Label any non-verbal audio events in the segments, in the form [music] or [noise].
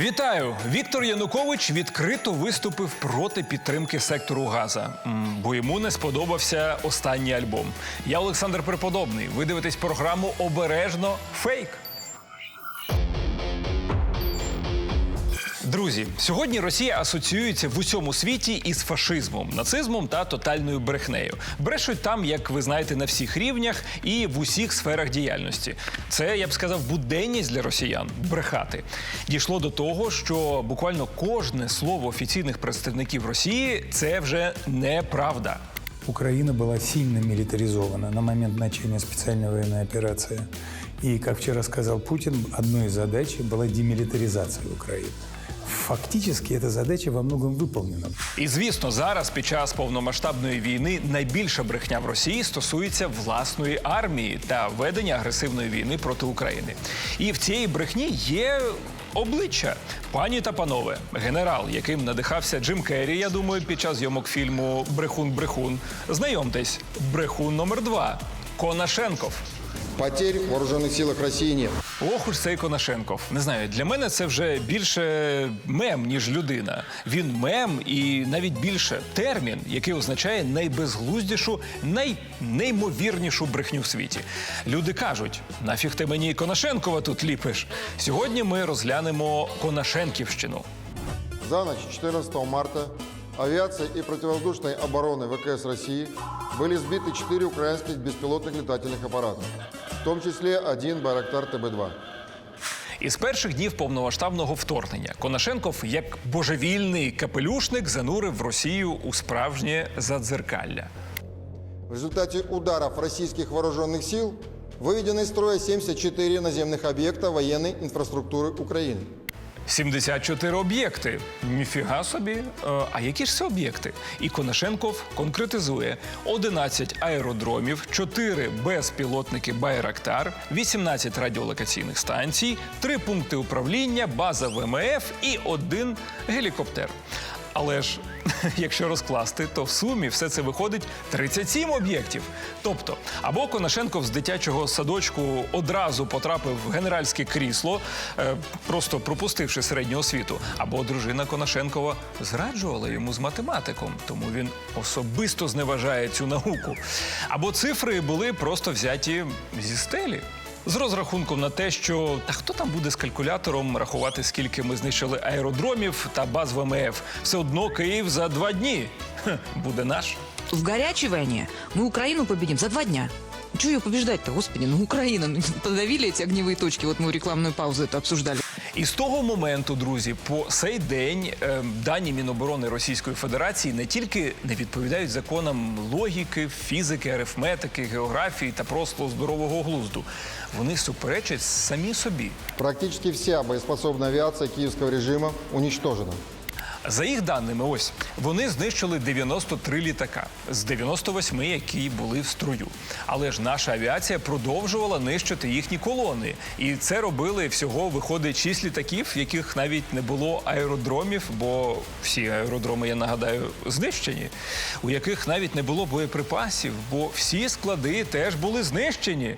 Вітаю! Віктор Янукович відкрито виступив проти підтримки сектору Газа, бо йому не сподобався останній альбом. Я Олександр Преподобний. Ви дивитесь програму Обережно фейк. Друзі, сьогодні Росія асоціюється в усьому світі із фашизмом, нацизмом та тотальною брехнею. Брешуть там, як ви знаєте, на всіх рівнях і в усіх сферах діяльності. Це я б сказав буденність для росіян брехати. Дійшло до того, що буквально кожне слово офіційних представників Росії це вже неправда. Украина была сильно милитаризована на момент начала специальной военной операции. И, как вчера сказал Путин, одной из задач была демилитаризация Украины. Фактически эта задача во многом выполнена. І звісно, зараз під час повномасштабної війни найбільша брехня в Росії стосується власної армії та ведення агресивної війни проти України. І в цій брехні є обличчя. Пані та панове, генерал, яким надихався Джим Керрі, я думаю, під час зйомок фільму Брехун-брехун. Знайомтесь, брехун номер два Конашенков. Потерь в вооруженных силах России нет. Ох уж цей Конашенков. Не знаю, для мене це вже більше мем, ніж людина. Він мем і навіть більше термін, який означає найбезглуздішу, найнеймовірнішу брехню в світі. Люди кажуть: нафіг ти мені Конашенкова тут ліпиш. Сьогодні ми розглянемо Конашенківщину. За ночь 14 марта авиация и противовоздушной обороны ВКС России были сбиты четыре украинских беспилотных летательных аппарата, в том числе один Байрактар ТБ-2. Із перших днів повномасштабного вторгнення Конашенков, як божевільний капелюшник, занурив Росію у справжнє задзеркалля. В результате ударов российских вооруженных сил выведены из строя 74 наземных объекта военной инфраструктуры Украины. 74 об'єкти. Ніфіга собі. Е, А які ж це об'єкти? І Конашенков конкретизує: 11 аеродромів, 4 безпілотники Байрактар, 18 радіолокаційних станцій, 3 пункти управління, база ВМФ і один гелікоптер. Але ж, [laughs] якщо розкласти, то в сумі все це виходить 37 об'єктів. Тобто, або Конашенков з дитячого садочку одразу потрапив в генеральське крісло, е, просто пропустивши середню освіту, або дружина Конашенкова зраджувала йому з математиком, тому він особисто зневажає цю науку. Або цифри були просто взяті зі стелі. З розрахунком на те, що та хто там буде з калькулятором рахувати, скільки ми знищили аеродромів та баз ВМФ, все одно Київ за два дні Хе, буде наш. В горячей войне мы Украину победим за два дня. Чего ее побеждать-то, господи? Ну, Украина. Ну, подавили эти огневые точки. Вот мы в рекламную паузу это обсуждали. І з того моменту, друзі, по сей день е, дані Міноборони Російської Федерації не тільки не відповідають законам логіки, фізики, арифметики, географії та просто здорового глузду. Вони суперечать самі собі. Практично вся боєспособна авіація київського режиму уничтожена. За їх даними, ось вони знищили 93 літака. З 98, які були в строю. Але ж наша авіація продовжувала нищити їхні колони, і це робили всього виходить 6 літаків, в яких навіть не було аеродромів, бо всі аеродроми, я нагадаю, знищені, у яких навіть не було боєприпасів, бо всі склади теж були знищені.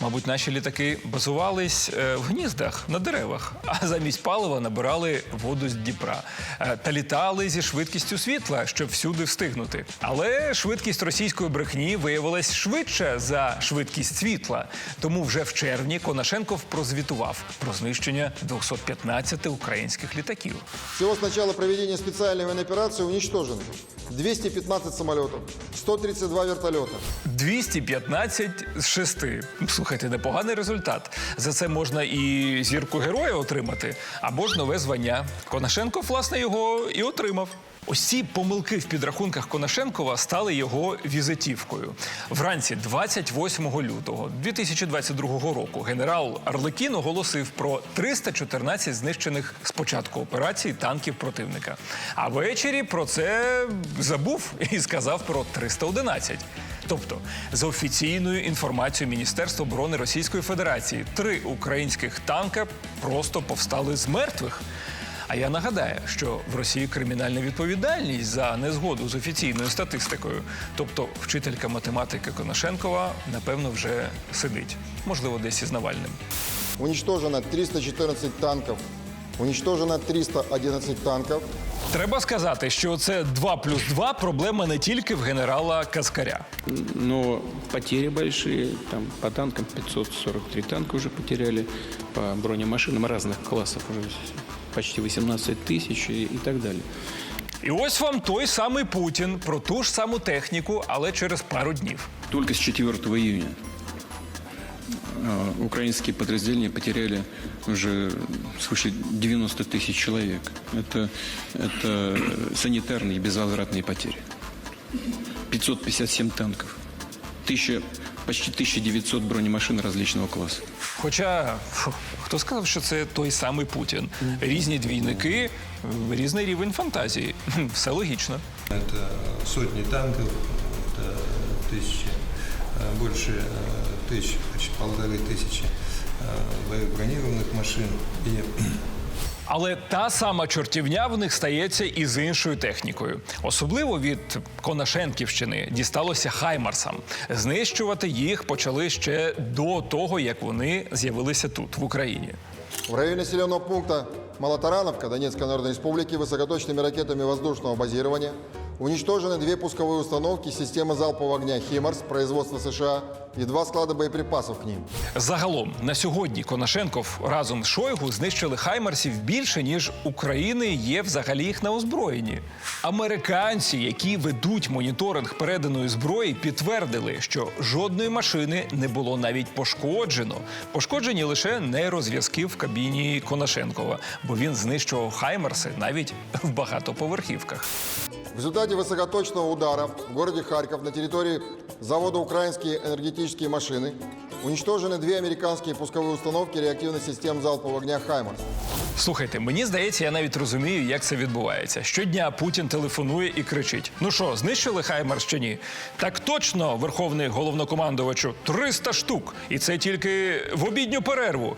Мабуть, наші літаки базувались е, в гніздах на деревах, а замість палива набирали воду з Дніпра. Е, та літали зі швидкістю світла, щоб всюди встигнути. Але швидкість російської брехні виявилась швидше за швидкість світла. Тому вже в червні Конашенков прозвітував про знищення 215 українських літаків. Всего с начала проведения специальной военной операции уничтожено 215 самолетов, 132 вертолета, 215 з 6. Слухайте, непоганий результат. За це можна і зірку героя отримати, або ж нове звання. Конашенков, власне, його і отримав. Ці помилки в підрахунках Конашенкова стали його візитівкою. Вранці 28 лютого 2022 року генерал Арлекін оголосив про 314 знищених з початку операції танків противника. А ввечері про це забув і сказав про 311. Тобто, за офіційною інформацією Міністерства оборони Російської Федерації, три українських танка просто повстали з мертвих. А я нагадаю, що в Росії кримінальна відповідальність за незгоду з офіційною статистикою. Тобто, вчителька математики Конашенкова, напевно, вже сидить, можливо, десь із Навальним. уничтожено 314 танков Уничтожено 311 танков, Треба сказати, що це 2 плюс 2 проблема не тільки в генерала Каскаря. Но потери большие, там по танкам 543 танка уже потеряли, по бронемашинам разных классов уже почти 18 тысяч и, и так далее. І ось вам той самий Путін про ту ж саму техніку, але через пару днів. Только с 4 июня э, украинские подразделения потеряли уже свыше 90 тысяч человек. Это, это санитарные и безвозвратные потери. 557 танков, 1000, почти 1900 бронемашин различного класса. Хоча фу, хто сказав, що це той самий Путін? Різні двійники, різний рівень фантазії. [laughs] Хм, Все логічно. Это сотни танков, это тысячи, э, больше э, тысяч, почти полторы тысячи э, боевых бронированных машин. И але та сама чортівня в них стається і з іншою технікою. Особливо від Конашенківщини дісталося Хаймарсам. Знищувати їх почали ще до того, як вони з'явилися тут, в Україні. В районі населеного пункту Малотарановка Донецької Народної Республіки високоточними ракетами воздушного базирования уничтожены две пусковые установки системы залпового огня «Химарс» производства США и два склада боеприпасов к ним. Загалом на сьогодні Конашенков разом з Шойгу знищили хаймарсів більше ніж України є взагалі їх на озброєнні. Американці, які ведуть моніторинг переданої зброї, підтвердили, що жодної машини не було навіть пошкоджено. Пошкоджені лише нейрозв'язки в кабіні Конашенкова, бо він знищував хаймарси навіть в багатоповерхівках. В результате высокоточного удара в городе Харьков на территории завода «Украинские энергетические машины» уничтожены две американские пусковые установки реактивных систем залпового огня «Хаймарс». Слухайте, мені здається, я навіть розумію, як це відбувається. Щодня Путін телефонує і кричить: Ну що, знищили Хаймарс чи ні? Так точно, верховний головнокомандувачу, 300 штук. І це тільки в обідню перерву.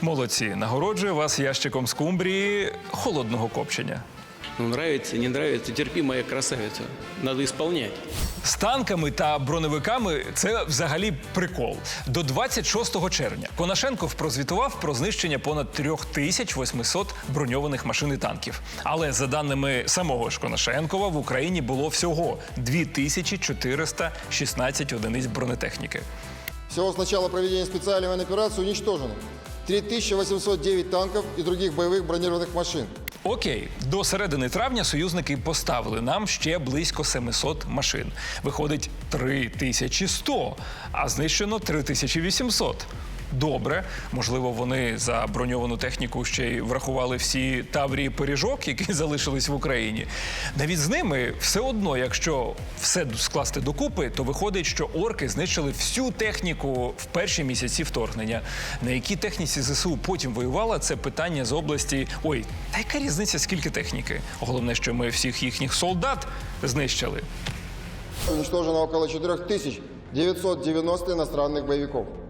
Молодці, нагороджую вас ящиком скумбрії холодного копчення. Ну, нравится, не нравится, терпи, моя красавица. Надо исполнять. З танками та броневиками це взагалі прикол. До 26 червня Конашенков прозвітував про знищення понад 3800 броньованих машин і танків. Але за даними самого ж Конашенкова, в Україні було всього 2416 одиниць бронетехніки. Всего с начала проведения специальной военной операции уничтожено 3809 танков и других боевых бронированных машин. Окей, до середини травня союзники поставили нам ще близько 700 машин. Виходить 3100, а знищено 3800. Добре, можливо, вони за броньовану техніку ще й врахували всі таврії пиріжок, які [laughs] залишились в Україні. Навіть з ними все одно, якщо все скласти докупи, то виходить, що орки знищили всю техніку в перші місяці вторгнення. На якій техніці ЗСУ потім воювала, це питання з області. Ой, та яка різниця, скільки техніки? Головне, що ми всіх їхніх солдат знищили. Уничтожено около 4990 иностранных боевиков.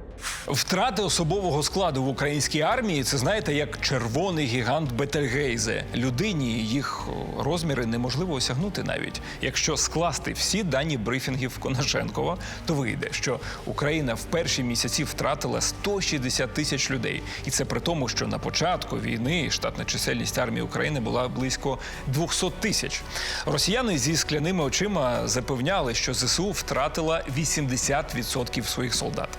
Втрати особового складу в українській армії це знаєте як червоний гігант Бетельгейзе. Людині їх розміри неможливо осягнути навіть. Якщо скласти всі дані брифінгів Конашенкова, то вийде, що Україна в перші місяці втратила 160 тисяч людей, і це при тому, що на початку війни штатна чисельність армії України була близько 200 тисяч. Росіяни зі скляними очима запевняли, що ЗСУ втратила 80% своїх солдат.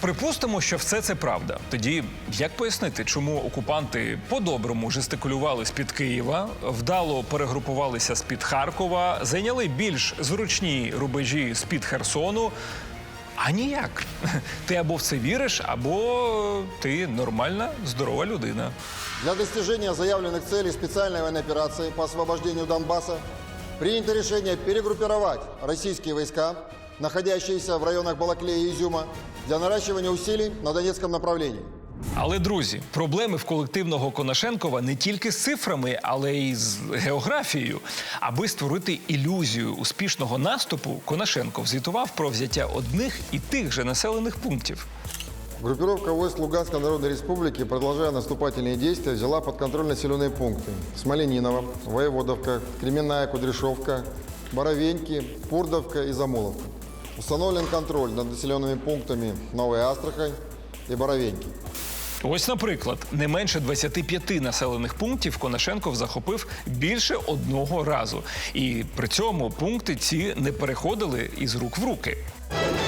Припустимо, що все це правда. Тоді як пояснити, чому окупанти по-доброму жестикулювали з-під Києва, вдало перегрупувалися з-під Харкова, зайняли більш зручні рубежі з-під Херсону? А ніяк. Ти або в це віриш, або ти нормальна, здорова людина. Для достижения заявленных целей специальной военной операции по освобождению Донбасса принято решение перегруппировать российские войска, находящиеся в районах Балаклея и Изюма, для наращивания усилий на Донецком направлении. Але друзі, проблеми в колективного Конашенкова не тільки з цифрами, але й з географією. Аби створити ілюзію успішного наступу, Конашенков звітував про взяття одних і тих же населених пунктів. Группировка войск Луганской Народной Республики, продолжая наступательные действия, взяла под контроль населенные пункты. Смолениново, Воеводовка, Кременная, Кудряшовка, Боровеньки, Пурдовка и Замоловка. Установлен контроль над населенными пунктами Новая Астрахань и Боровеньки. Ось, наприклад, не менше 25 населених пунктів Конашенков захопив більше одного разу. І при цьому пункти ці не переходили із рук в руки.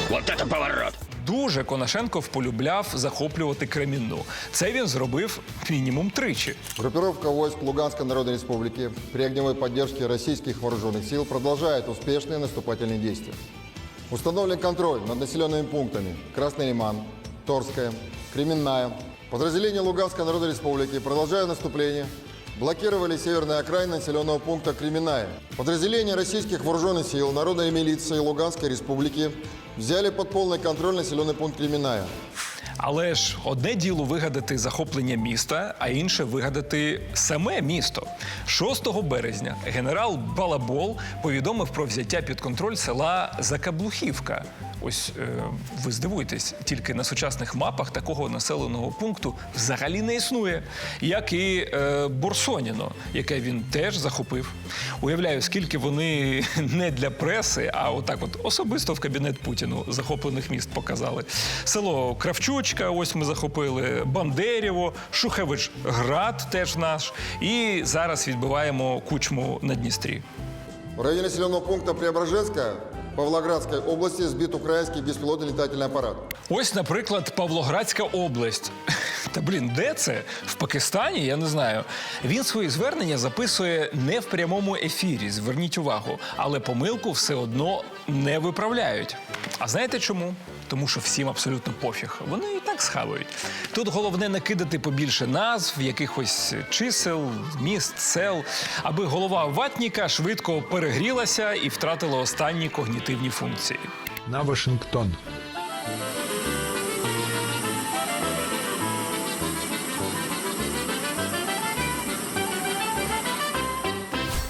Вот это поворот! Дуже Конашенков полюбляв захоплювати Кремінну. Це він зробив мінімум тричі. Группировка войск Луганской Народной Республики при огневой поддержке российских вооруженных сил продолжает успешные наступательные действия. Установлен контроль над населенными пунктами Красный Лиман, Торская, Кременная. Подразделения Луганской Народной Республики, продолжая наступление, блокировали северные окраины населенного пункта Кременная. Подразделения российских вооруженных сил, Народной милиции Луганской Республики взяли под полный контроль населенный пункт Кременная. Але ж одне діло вигадати захоплення міста, а інше вигадати саме місто. 6 березня генерал Балабол повідомив про взяття під контроль села Закаблухівка. Ось е, ви здивуєтесь, тільки на сучасних мапах такого населеного пункту взагалі не існує, як і е, Борсоніно, яке він теж захопив. Уявляю, скільки вони [laughs] не для преси, а отак, от особисто в кабінет Путіну захоплених міст показали. Село Кравчучка, ось ми захопили, Бандерєво, Шухевич Град теж наш. І зараз відбиваємо кучму на Дністрі. В районе населенного пункта Преображенская Павлоградской області збит український безпілотний літательний апарат. Ось, наприклад, Павлоградська область. [laughs] Та блін, де це? В Пакистані? Я не знаю. Він свої звернення записує не в прямому ефірі. Зверніть увагу, але помилку все одно не виправляють. А знаєте чому? Тому що всім абсолютно пофіг. Вони і так схавають. Тут головне накидати побільше назв, якихось чисел, міст, сел, аби голова ватніка швидко перегрілася і втратила останні когнітивні функції. на Вашингтон.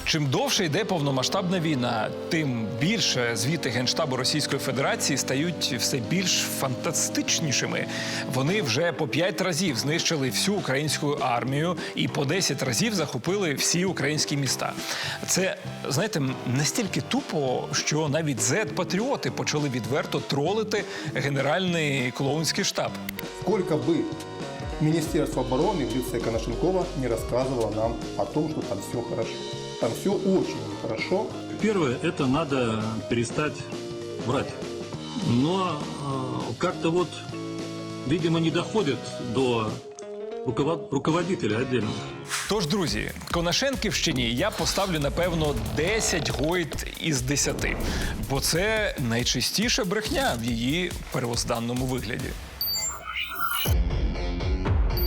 Чим довше йде повномасштабна війна, тим більше звіти Генштабу Російської Федерації стають все більш фантастичнішими. Вони вже по п'ять разів знищили всю українську армію і по 10 разів захопили всі українські міста. Це знаєте, настільки тупо, що навіть зет-патріоти почали відверто тролити генеральний клоунський штаб. Сколько бы Министерство обороны в лице Коношенкова не рассказывало нам о том, что там все хорошо. Там все очень хорошо. Первое, это надо перестать врать. Но э, как-то вот, видимо, не доходит до руковод- руководителя отдельно. Тож, друзі, Конашенківщині я поставлю напевно 10 гойд із 10, бо це найчистіша брехня в її первозданному вигляді.